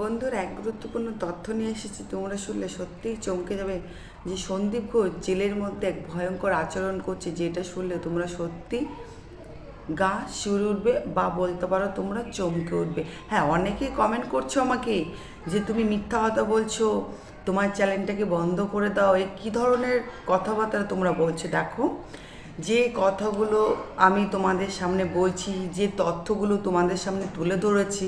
বন্ধুরা এক গুরুত্বপূর্ণ তথ্য নিয়ে এসেছি, তোমরা শুনলে সত্যিই চমকে যাবে যে সন্দীপ ঘোষ জেলের মধ্যে এক ভয়ঙ্কর আচরণ করছে, যেটা শুনলে তোমরা সত্যি গা শিউরে উঠবে বা বলতে পারো তোমরা চমকে উঠবে। হ্যাঁ অনেকেই কমেন্ট করছ আমাকে যে তুমি মিথ্যা কথা বলছো, তোমার চ্যানেলটাকে বন্ধ করে দাও, এ কী ধরনের কথাবার্তা তোমরা বলছো? দেখো, যে কথাগুলো আমি তোমাদের সামনে বলছি, যে তথ্যগুলো তোমাদের সামনে তুলে ধরেছি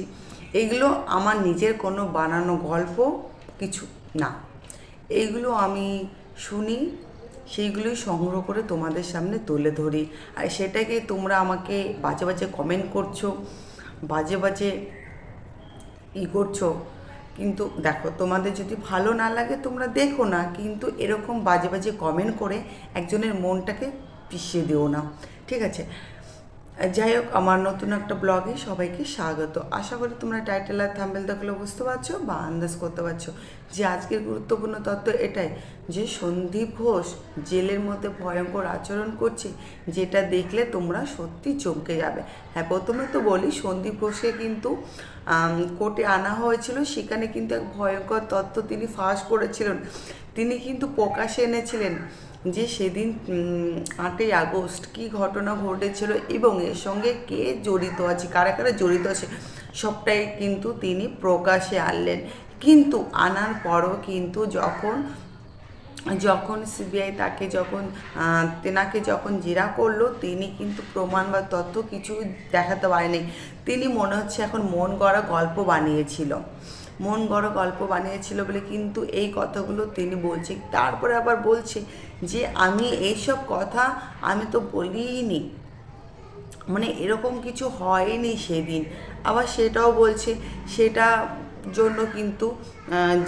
এগুলো আমার নিজের কোনো বানানো গল্প কিছু না। এইগুলো আমি শুনি, সেইগুলোই সংগ্রহ করে তোমাদের সামনে তুলে ধরি। আর সেটাকে তোমরা আমাকে বাজে বাজে কমেন্ট করছ, বাজে বাজে ই করছ, কিন্তু দেখো তোমাদের যদি ভালো না লাগে তোমরা দেখো না, কিন্তু এরকম বাজে বাজে কমেন্ট করে একজনের মনটাকে পিষিয়ে দিও না। ঠিক আছে? যাই হোক, আমার নতুন একটা ব্লগে সবাইকে স্বাগত। আশা করি তোমরা টাইটেল আর থাম্বেল দেখলে বুঝতে পারছ বা আন্দাজ করতে পারছ যে আজকের গুরুত্বপূর্ণ তথ্য এটাই যে সন্দীপ ঘোষ জেলের মধ্যে ভয়ঙ্কর আচরণ করছে, যেটা দেখলে তোমরা সত্যি চমকে যাবে। হ্যাঁ প্রথমে তো বলি, সন্দীপ ঘোষকে কিন্তু কোর্টে আনা হয়েছিল। সেখানে কিন্তু এক ভয়ঙ্কর তত্ত্ব তিনি ফাঁস করেছিলেন। তিনি কিন্তু প্রকাশে এনেছিলেন যে সেদিন আটই আগস্ট কি ঘটনা ঘটেছিল এবং এর সঙ্গে কে জড়িত আছে, কারা কারা জড়িত আছে, সবটাই কিন্তু তিনি প্রকাশে আনলেন। কিন্তু আনার পরও কিন্তু যখন যখন সিবিআই তাকে যখন তেনাকে যখন জেরা করল, তিনি কিন্তু প্রমাণ বা তথ্য কিছু দেখাতে পারেনি। তিনি মনে হচ্ছে এখন মন গড়া গল্প বানিয়েছিল। মন গড়া গল্প বানিয়েছিল বলে কিন্তু এই কথাগুলো তিনি বলছে। তারপরে আবার বলছে যে, আমি এইসব কথা আমি তো বলিনি। মানে এরকম কিছু হয়নি সেদিন। আবার সেটাও বলছে, সেটা জন্য কিন্তু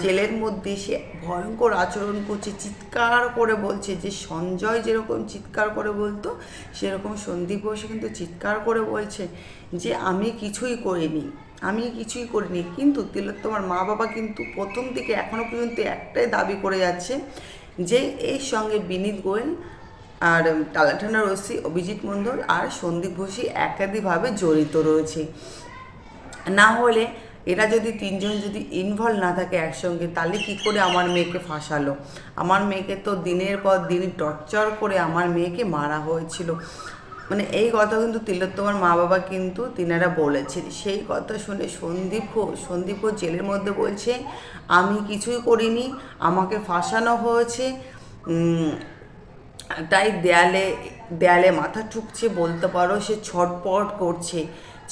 জেলের মধ্যে সে ভয়ঙ্কর আচরণ করছে, চিৎকার করে বলছে যে, সঞ্জয় যেরকম চিৎকার করে বলতো, সেরকম সন্দীপ ঘোষ কিন্তু চিৎকার করে বলছে যে, আমি কিছুই করিনি। আমি কিছুই করিনি। কিন্তু তিলোত্তমার মা বাবা কিন্তু প্রথম থেকে এখনও পর্যন্ত একটাই দাবি করে যাচ্ছে যে এর সঙ্গে বিনীত গোয়েল আর টালাঠানা রশ্মি, অভিজিৎ মণ্ডল আর সন্দীপ ঘোষই একাধিকভাবে জড়িত রয়েছে। না হলে এরা যদি তিনজন যদি ইনভলভ না থাকে একসঙ্গে, তাহলে কি করে আমার মেয়েকে ফাঁসালো? আমার মেয়েকে তো দিনের পর দিন টর্চার করে আমার মেয়েকে মারা হয়েছিল। মানে এই কথা কিন্তু তিলোত্তমার মা বাবা কিন্তু তিনারা বলেছেন। সেই কথা শুনে সন্দীপ সন্দীপ জেলের মধ্যে বলছে, আমি কিছুই করিনি, আমাকে ফাঁসানো হয়েছে। তাই দেয়ালে দেয়ালে মাথা ঠুকছে বলতে পারো, সে ছটপট করছে।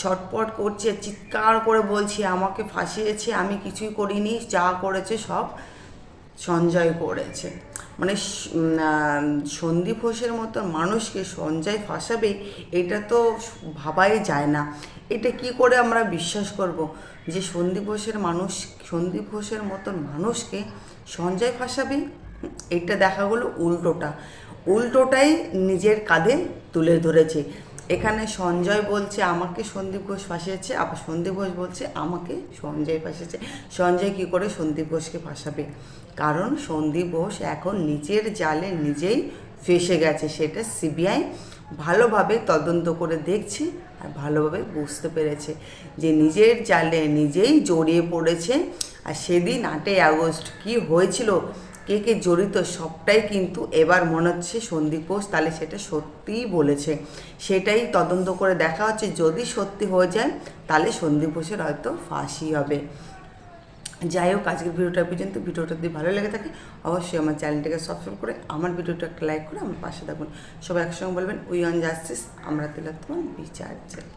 ছটপট করছে, চিৎকার করে বলছে, আমাকে ফাঁসিয়েছে, আমি কিছুই করিনি, যা করেছে সব সঞ্জয় করেছে। মানে সন্দীপ ঘোষের মতো মানুষকে সঞ্জয় ফাঁসাবে, এটা তো ভাবাই যায় না। এটা কি করে আমরা বিশ্বাস করব যে সন্দীপ ঘোষের মানুষ, সন্দীপ ঘোষের মতন মানুষকে সঞ্জয় ফাঁসাবে? এটা দেখা গেলো উল্টোটা। উল্টোটাই নিজের কাঁধে তুলে ধরেছে। এখানে সঞ্জয় বলছে, আমাকে সন্দীপ ঘোষ ফাঁসিয়েছে, আবার সন্দীপ ঘোষ বলছে, আমাকে সঞ্জয় ফাঁসিয়েছে। সঞ্জয় কি করে সন্দীপ ঘোষকে ফাঁসাবে? কারণ সন্দীপ ঘোষ এখন নিজের জালে নিজেই ফেসে গেছে, সেটা সিবিআই ভালোভাবে তদন্ত করে দেখছে আর ভালোভাবে বুঝতে পেরেছে যে নিজের জালে নিজেই জড়িয়ে পড়েছে। আর সেদিন আটই আগস্ট কি হয়েছিল কে কে জড়িত সবটাই কিন্তু এবার মনে হচ্ছে সন্দীপ ঘোষ, তাহলে সেটা সত্যিই বলেছে। সেটাই তদন্ত করে দেখা হচ্ছে। যদি সত্যি হয়ে যায়, তাহলে সন্দীপ ঘোষের হয়তো ফাঁসি হবে। যাই হোক, আজকের ভিডিওটা পর্যন্ত। ভিডিওটা যদি ভালো লেগে থাকে, অবশ্যই আমার চ্যানেলটাকে সাবস্ক্রাইব করে আমার ভিডিওটা একটা লাইক করে আমার পাশে থাকুন। সবাই একসঙ্গে বলবেন উই অন জাস্টিস আমরা তিলোত্তমান বিচার চাই।